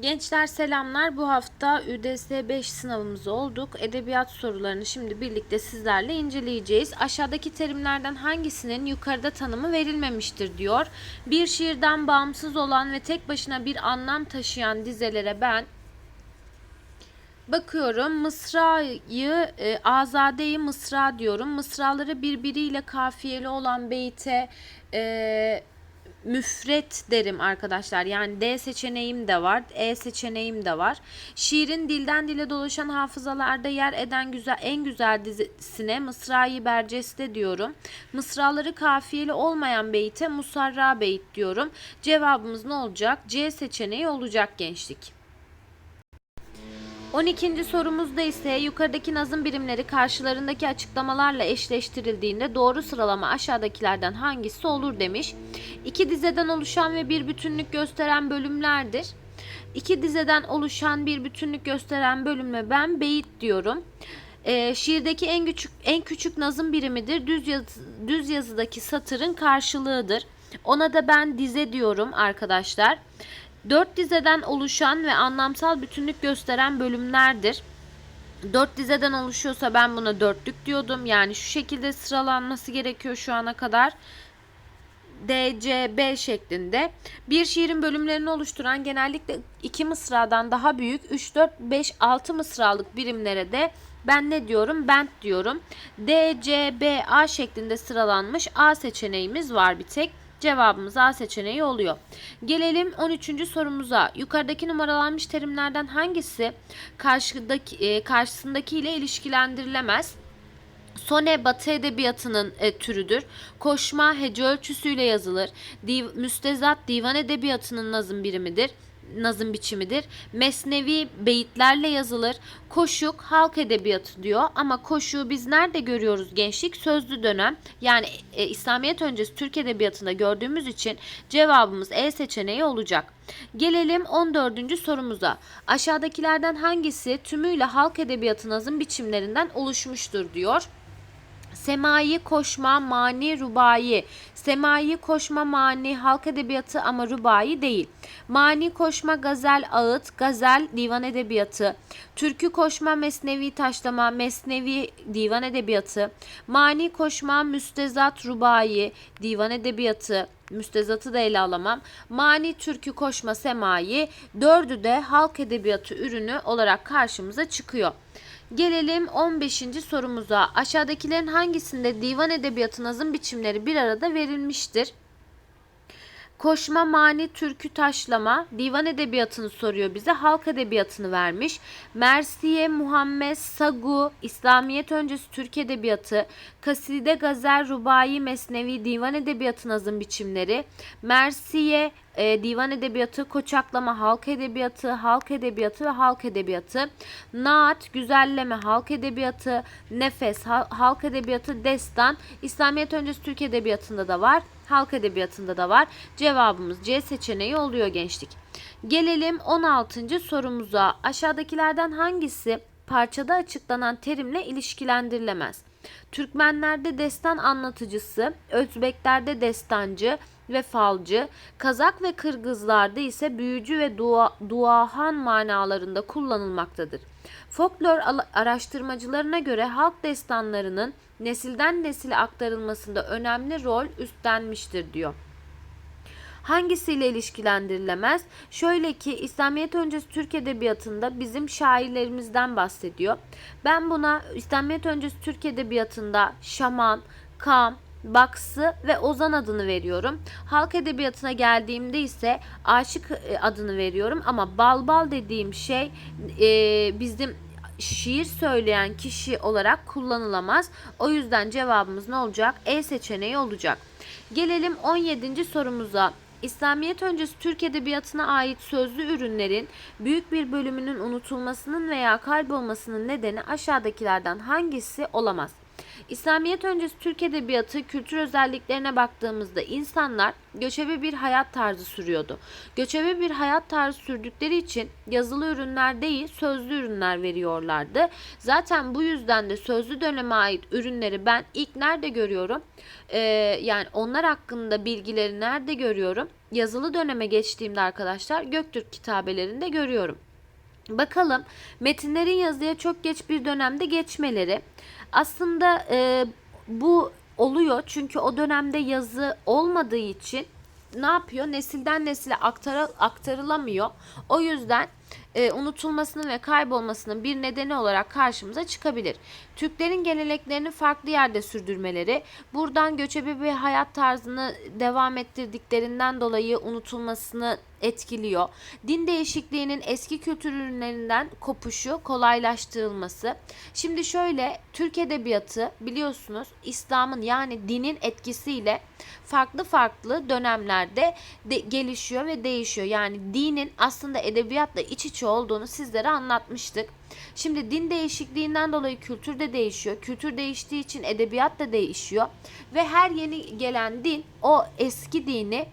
Gençler selamlar. Bu hafta ÜDS 5 sınavımız olduk. Edebiyat sorularını şimdi birlikte sizlerle inceleyeceğiz. Aşağıdaki terimlerden hangisinin yukarıda tanımı verilmemiştir diyor. Bir şiirden bağımsız olan ve tek başına bir anlam taşıyan dizelere ben Bakıyorum Mısra'yı e, Azade'yi Mısra diyorum. Mısraları birbiriyle kafiyeli olan beyte e, müfret derim arkadaşlar. Yani D seçeneğim de var. E seçeneğim de var. Şiirin dilden dile dolaşan hafızalarda yer eden güzel en güzel dizisine Mısra-i Berceste diyorum. Mısraları kafiyeli olmayan beyte Musarra beyt diyorum. Cevabımız ne olacak? C seçeneği olacak gençlik. 12. sorumuzda ise yukarıdaki nazım birimleri karşılarındaki açıklamalarla eşleştirildiğinde doğru sıralama aşağıdakilerden hangisi olur demiş. İki dizeden oluşan ve bir bütünlük gösteren bölümlerdir. İki dizeden oluşan bir bütünlük gösteren bölüme ben beyit diyorum. Ee, şiirdeki en küçük en küçük nazım birimidir. Düz yazı, düz yazıdaki satırın karşılığıdır. Ona da ben dize diyorum arkadaşlar. Dört dizeden oluşan ve anlamsal bütünlük gösteren bölümlerdir. Dört dizeden oluşuyorsa ben buna dörtlük diyordum. Yani şu şekilde sıralanması gerekiyor şu ana kadar. D, C, B şeklinde. Bir şiirin bölümlerini oluşturan genellikle iki mısradan daha büyük 3, 4, 5, 6 mısralık birimlere de ben ne diyorum? Bent diyorum. D, C, B, A şeklinde sıralanmış A seçeneğimiz var bir tek. Cevabımız A seçeneği oluyor. Gelelim 13. sorumuza. Yukarıdaki numaralanmış terimlerden hangisi karşıdaki, e, karşısındaki ile ilişkilendirilemez? Sone Batı edebiyatının e, türüdür. Koşma hece ölçüsüyle yazılır. Div, müstezat divan edebiyatının nazım birimidir nazım biçimidir. Mesnevi beyitlerle yazılır. Koşuk halk edebiyatı diyor ama koşuğu biz nerede görüyoruz gençlik? Sözlü dönem yani e, İslamiyet öncesi Türk edebiyatında gördüğümüz için cevabımız E seçeneği olacak. Gelelim 14. sorumuza. Aşağıdakilerden hangisi tümüyle halk edebiyatı nazım biçimlerinden oluşmuştur diyor. Semai koşma mani rubai. Semai koşma mani halk edebiyatı ama rubai değil. Mani koşma gazel ağıt, gazel divan edebiyatı. Türkü koşma mesnevi taşlama, mesnevi divan edebiyatı. Mani koşma müstezat rubai, divan edebiyatı. Müstezatı da ele alamam. Mani türkü koşma semai. Dördü de halk edebiyatı ürünü olarak karşımıza çıkıyor. Gelelim 15. sorumuza. Aşağıdakilerin hangisinde divan edebiyatı nazım biçimleri bir arada verilmiştir? Koşma, mani, türkü, taşlama, divan edebiyatını soruyor bize. Halk edebiyatını vermiş. Mersiye, Muhammed, Sagu, İslamiyet öncesi Türk edebiyatı, kaside, gazel, rubai, mesnevi, divan edebiyatı nazım biçimleri. Mersiye, e, divan edebiyatı, koçaklama, halk edebiyatı, halk edebiyatı ve halk edebiyatı. Naat, güzelleme, halk edebiyatı, nefes, hal- halk edebiyatı, destan, İslamiyet öncesi Türk edebiyatında da var halk edebiyatında da var. Cevabımız C seçeneği oluyor gençlik. Gelelim 16. sorumuza. Aşağıdakilerden hangisi parçada açıklanan terimle ilişkilendirilemez? Türkmenlerde destan anlatıcısı, Özbeklerde destancı ve falcı, Kazak ve Kırgızlarda ise büyücü ve dua, duahan manalarında kullanılmaktadır. Folklor araştırmacılarına göre halk destanlarının nesilden nesile aktarılmasında önemli rol üstlenmiştir diyor. Hangisiyle ilişkilendirilemez? Şöyle ki İslamiyet öncesi Türk Edebiyatı'nda bizim şairlerimizden bahsediyor. Ben buna İslamiyet öncesi Türk Edebiyatı'nda şaman, kam, baksı ve ozan adını veriyorum. Halk edebiyatına geldiğimde ise aşık e, adını veriyorum ama balbal dediğim şey e, bizim şiir söyleyen kişi olarak kullanılamaz. O yüzden cevabımız ne olacak? E seçeneği olacak. Gelelim 17. sorumuza. İslamiyet öncesi Türk Edebiyatı'na ait sözlü ürünlerin büyük bir bölümünün unutulmasının veya kaybolmasının nedeni aşağıdakilerden hangisi olamaz? İslamiyet öncesi Türk Edebiyatı kültür özelliklerine baktığımızda insanlar göçebe bir hayat tarzı sürüyordu. Göçebe bir hayat tarzı sürdükleri için yazılı ürünler değil sözlü ürünler veriyorlardı. Zaten bu yüzden de sözlü döneme ait ürünleri ben ilk nerede görüyorum? Ee, yani onlar hakkında bilgileri nerede görüyorum? Yazılı döneme geçtiğimde arkadaşlar Göktürk kitabelerinde görüyorum. Bakalım metinlerin yazıya çok geç bir dönemde geçmeleri. Aslında e, bu oluyor çünkü o dönemde yazı olmadığı için ne yapıyor? Nesilden nesile aktara, aktarılamıyor. O yüzden e, unutulmasının ve kaybolmasının bir nedeni olarak karşımıza çıkabilir. Türklerin geleneklerini farklı yerde sürdürmeleri, buradan göçebe bir hayat tarzını devam ettirdiklerinden dolayı unutulmasını etkiliyor. Din değişikliğinin eski kültür ürünlerinden kopuşu kolaylaştırılması. Şimdi şöyle Türk edebiyatı biliyorsunuz İslam'ın yani dinin etkisiyle farklı farklı dönemlerde de gelişiyor ve değişiyor. Yani dinin aslında edebiyatla iç içe olduğunu sizlere anlatmıştık. Şimdi din değişikliğinden dolayı kültür de değişiyor. Kültür değiştiği için edebiyat da değişiyor. Ve her yeni gelen din o eski dini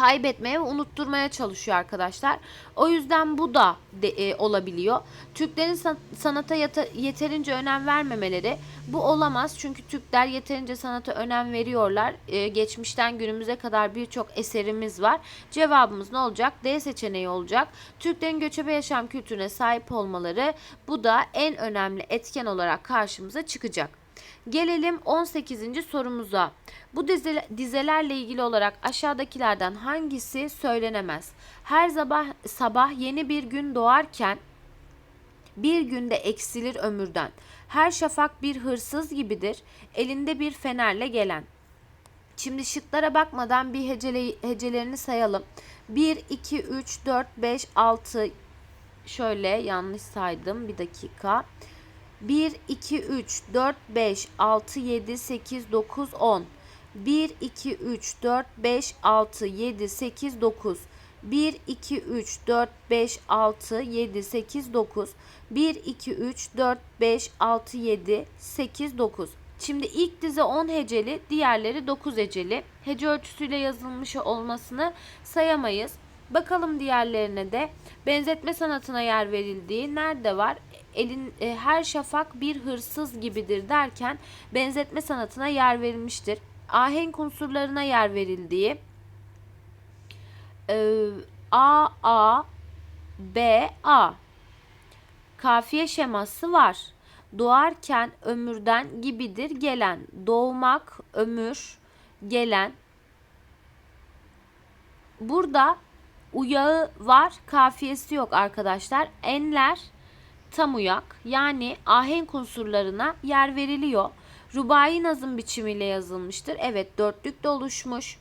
kaybetmeye ve unutturmaya çalışıyor arkadaşlar. O yüzden bu da de, e, olabiliyor. Türklerin san- sanata yata- yeterince önem vermemeleri bu olamaz. Çünkü Türkler yeterince sanata önem veriyorlar. E, geçmişten günümüze kadar birçok eserimiz var. Cevabımız ne olacak? D seçeneği olacak. Türklerin göçebe yaşam kültürüne sahip olmaları bu da en önemli etken olarak karşımıza çıkacak. Gelelim 18. sorumuza. Bu dize- dizelerle ilgili olarak aşağıdakilerden hangisi söylenemez? Her sabah sabah yeni bir gün doğarken bir günde eksilir ömürden. Her şafak bir hırsız gibidir, elinde bir fenerle gelen. Şimdi şıklara bakmadan bir hecele, hecelerini sayalım. 1, 2, 3, 4, 5, 6 şöyle yanlış saydım bir dakika. 1, 2, 3, 4, 5, 6, 7, 8, 9, 10. 1, 2, 3, 4, 5, 6, 7, 8, 9. 1, 2, 3, 4, 5, 6, 7, 8, 9. 1, 2, 3, 4, 5, 6, 7, 8, 9. Şimdi ilk dize 10 heceli, diğerleri 9 heceli. Hece ölçüsüyle yazılmış olmasını sayamayız. Bakalım diğerlerine de benzetme sanatına yer verildiği nerede var? Elin e, her şafak bir hırsız gibidir derken benzetme sanatına yer verilmiştir. Ahenk unsurlarına yer verildiği e, A A B A kafiye şeması var. Doğarken ömürden gibidir gelen. Doğmak, ömür, gelen. Burada uyağı var, kafiyesi yok arkadaşlar. Enler tam uyak yani ahenk unsurlarına yer veriliyor. Rubai nazım biçimiyle yazılmıştır. Evet dörtlük de oluşmuş.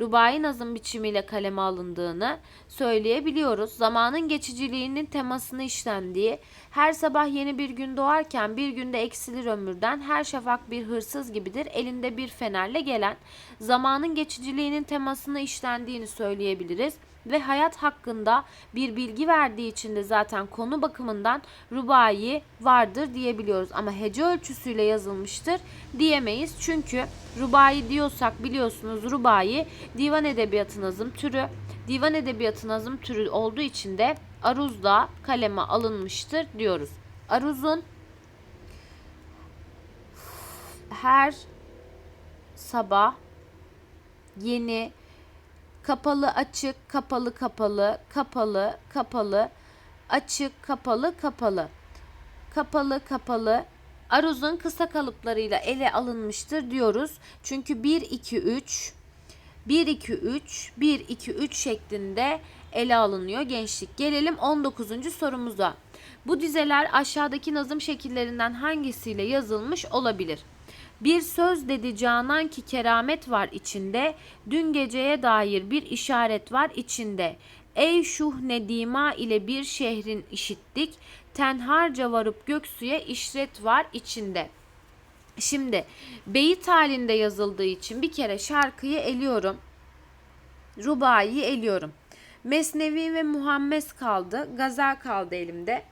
Rubai nazım biçimiyle kaleme alındığını söyleyebiliyoruz. Zamanın geçiciliğinin temasını işlendiği, her sabah yeni bir gün doğarken bir günde eksilir ömürden, her şafak bir hırsız gibidir, elinde bir fenerle gelen, zamanın geçiciliğinin temasını işlendiğini söyleyebiliriz ve hayat hakkında bir bilgi verdiği için de zaten konu bakımından rubai vardır diyebiliyoruz. Ama hece ölçüsüyle yazılmıştır diyemeyiz. Çünkü rubai diyorsak biliyorsunuz rubai divan edebiyatı nazım türü. Divan edebiyatı nazım türü olduğu için de aruzla kaleme alınmıştır diyoruz. Aruzun her sabah yeni kapalı açık kapalı kapalı kapalı kapalı açık kapalı kapalı kapalı kapalı aruzun kısa kalıplarıyla ele alınmıştır diyoruz. Çünkü 1 2 3 1 2 3 1 2 3 şeklinde ele alınıyor gençlik. Gelelim 19. sorumuza. Bu dizeler aşağıdaki nazım şekillerinden hangisiyle yazılmış olabilir? Bir söz dedi canan ki keramet var içinde, dün geceye dair bir işaret var içinde. Ey şuh nedima ile bir şehrin işittik, tenharca varıp göksuya işret var içinde. Şimdi beyit halinde yazıldığı için bir kere şarkıyı eliyorum. Rubaiyi eliyorum. Mesnevi ve Muhammes kaldı. Gazel kaldı elimde.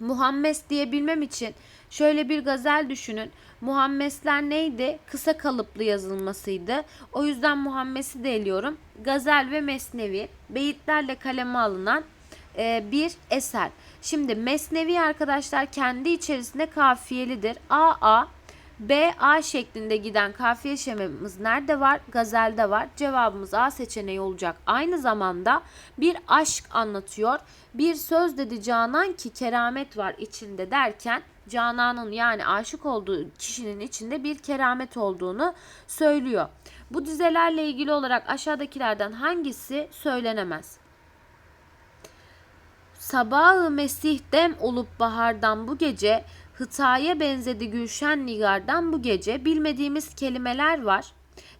Muhammes diyebilmem için şöyle bir gazel düşünün. Muhammesler neydi? Kısa kalıplı yazılmasıydı. O yüzden Muhammes'i de eliyorum. Gazel ve Mesnevi beyitlerle kaleme alınan e, bir eser. Şimdi Mesnevi arkadaşlar kendi içerisinde kafiyelidir. A A B A şeklinde giden kafiye şemamız nerede var? Gazelde var. Cevabımız A seçeneği olacak. Aynı zamanda bir aşk anlatıyor. Bir söz dedi Canan ki keramet var içinde derken Canan'ın yani aşık olduğu kişinin içinde bir keramet olduğunu söylüyor. Bu dizelerle ilgili olarak aşağıdakilerden hangisi söylenemez? Sabahı Mesih dem olup bahardan bu gece, hıtaya benzedi Gülşen Nigar'dan bu gece bilmediğimiz kelimeler var.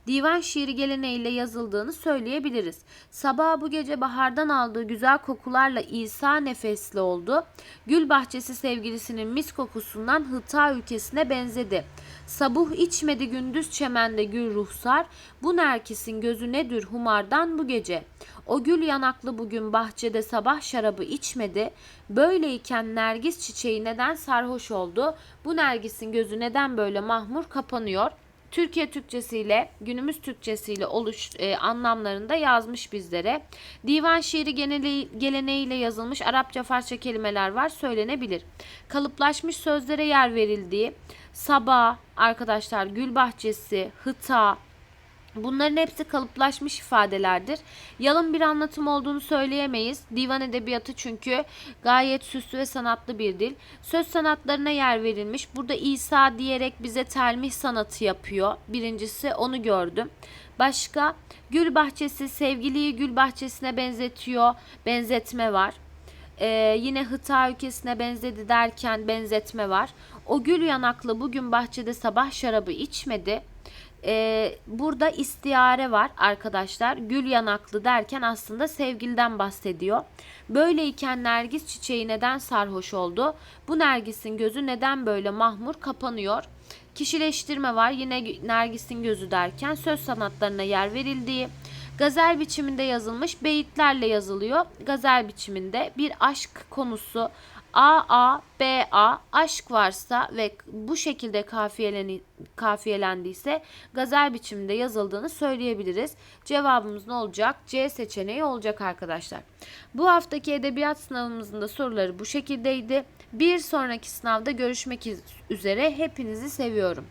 Divan şiiri geleneğiyle yazıldığını söyleyebiliriz. Sabah bu gece bahardan aldığı güzel kokularla İsa nefesli oldu. Gül bahçesi sevgilisinin mis kokusundan Hıta ülkesine benzedi. Sabuh içmedi gündüz çemende gül ruhsar. Bu nerkisin gözü nedir humardan bu gece. O gül yanaklı bugün bahçede sabah şarabı içmedi. Böyleyken nergis çiçeği neden sarhoş oldu? Bu nergisin gözü neden böyle mahmur kapanıyor? Türkiye Türkçesiyle günümüz Türkçesiyle oluş e, anlamlarında yazmış bizlere. Divan şiiri geneli, geleneğiyle yazılmış Arapça Farsça kelimeler var söylenebilir. Kalıplaşmış sözlere yer verildiği sabah arkadaşlar gül bahçesi, hıta, Bunların hepsi kalıplaşmış ifadelerdir. Yalın bir anlatım olduğunu söyleyemeyiz. Divan edebiyatı çünkü gayet süslü ve sanatlı bir dil. Söz sanatlarına yer verilmiş. Burada İsa diyerek bize telmih sanatı yapıyor. Birincisi onu gördüm. Başka gül bahçesi sevgiliyi gül bahçesine benzetiyor. Benzetme var. Ee, yine Hıta ülkesine benzedi derken benzetme var. O gül yanaklı bugün bahçede sabah şarabı içmedi e, burada istiare var arkadaşlar. Gül yanaklı derken aslında sevgiliden bahsediyor. Böyleyken Nergis çiçeği neden sarhoş oldu? Bu Nergis'in gözü neden böyle mahmur kapanıyor? Kişileştirme var yine Nergis'in gözü derken söz sanatlarına yer verildiği, gazel biçiminde yazılmış beyitlerle yazılıyor. Gazel biçiminde bir aşk konusu A A B A aşk varsa ve bu şekilde kafiyelen, kafiyelendiyse gazel biçiminde yazıldığını söyleyebiliriz. Cevabımız ne olacak? C seçeneği olacak arkadaşlar. Bu haftaki edebiyat sınavımızın da soruları bu şekildeydi. Bir sonraki sınavda görüşmek üzere. Hepinizi seviyorum.